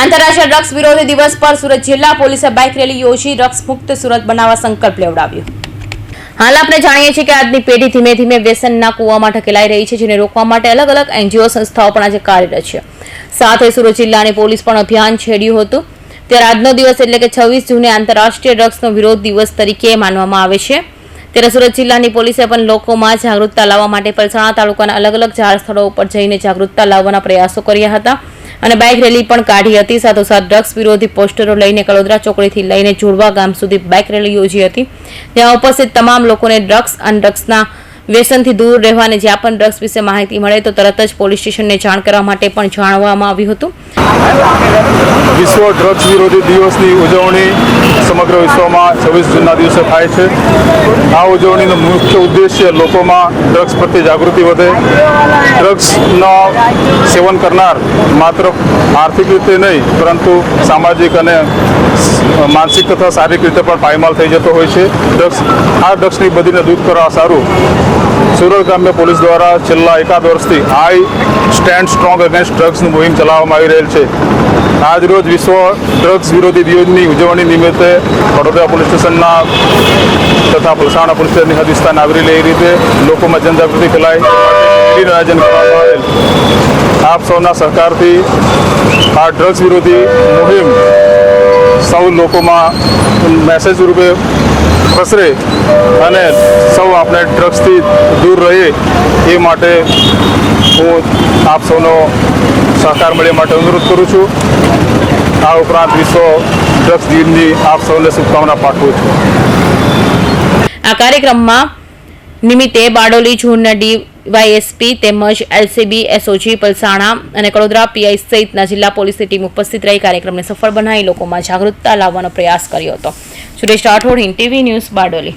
આંતરરાષ્ટ્રીય ડ્રગ્સ વિરોધી દિવસ પર સુરત જિલ્લા પોલીસે બાઇક રેલી યોજી ડ્રગ્સ મુક્ત સુરત બનાવવા સંકલ્પ લેવડાવ્યો. હાલ આપણે જાણીએ છીએ કે આજની પેઢી ધીમે ધીમે વ્યસનના કૂવામાં ઢકેલાઈ રહી છે, જેને રોકવા માટે અલગ અલગ એનજીઓ સંસ્થાઓ પણ આજે કાર્યરત છે. સાથે સુરત જિલ્લાની પોલીસ પણ અભિયાન છેડ્યું હતું. ત્યારે આજનો દિવસ એટલે કે છવ્વીસ જૂને આંતરરાષ્ટ્રીય ડ્રગ્સનો વિરોધ દિવસ તરીકે માનવામાં આવે છે. ત્યારે સુરત જિલ્લાની પોલીસે પણ લોકોમાં જાગૃતતા લાવવા માટે પલસાણા તાલુકાના અલગ અલગ જાહેર સ્થળો ઉપર જઈને જાગૃતતા લાવવાના પ્રયાસો કર્યા હતા. અને બાઇક રેલી પણ કાઢી હતી. સાથોસાથ ડ્રગ્સ વિરોધી પોસ્ટરો લઈને કડોદરા ચોકડીથી લઈને જોડવા ગામ સુધી બાઇક રેલી યોજી હતી. ત્યાં ઉપસ્થિત તમામ લોકોને ડ્રગ્સ અને ડ્રગ્સના વ્યસનથી દૂર રહેવા અને જ્યાં પણ ડ્રગ્સ વિશે માહિતી મળે તો તરત જ પોલીસ સ્ટેશનને જાણ કરવા માટે પણ જાણવામાં આવ્યું હતું. વિશ્વ ડ્રગ્સ વિરોધી દિવસની ઉજવણી સમગ્ર વિશ્વમાં છવ્વીસ જૂનના દિવસે થાય છે. આ ઉજવણીનો મુખ્ય ઉદ્દેશ્ય લોકોમાં ડ્રગ્સ પ્રત્યે જાગૃતિ વધે. ડ્રગ્સનો સેવન કરનાર માત્ર આર્થિક રીતે નહીં, પરંતુ સામાજિક અને માનસિક તથા શારીરિક રીતે પણ પાયમાલ થઈ જતો હોય છે. ડ્રગ્સ, આ ડ્રગ્સની બધીને દૂર કરવા સારું. સુરત ગ્રામ્ય પોલીસ દ્વારા છેલ્લા એકાદ વર્ષથી આઈ સ્ટેન્ડ સ્ટ્રોંગ અગેન્સ્ટ ડ્રગ્સની મુહિમ ચલાવવામાં આવી રહેલ છે. આજ રોજ વિશ્વ ડ્રગ્સ વિરોધી દિવસની ઉજવણી નિમિત્તે વડોદરા પોલીસ સ્ટેશનના તથા પલસાણા પોલીસ સ્ટેશનની હદ વિસ્તારને આવરી લે રીતે લોકોમાં જનજાગૃતિ ફેલાય રેલીનું આયોજન કરવામાં આવેલ. આપ સૌના સહકારથી આ ડ્રગ્સ વિરોધી મુહિમ સૌ લોકોમાં મેસેજ રૂપે પ્રસરે અને સૌ આપણે ડ્રગ્સથી દૂર રહીએ એ માટે હું આપ સૌનો સહકાર મળે માટે અનુરોધ કરું છું. આ ઉપરાંત વિશ્વ ડ્રગ્સ દિનની આપ સૌને શુભકામના પાઠવું છું. આ કાર્યક્રમમાં નિમિત્તે બારડોલી ઝોનના ડીવાયએસપી તેમજ એલસીબી, એસઓજી, પલસાણા અને કડોદરા પીઆઈ સહિતના જિલ્લા પોલીસની ટીમ ઉપસ્થિત રહી કાર્યક્રમને સફળ બનાવી લોકોમાં જાગૃતતા લાવવાનો પ્રયાસ કર્યો હતો. Suresh Rathod in TV news, Bardoli.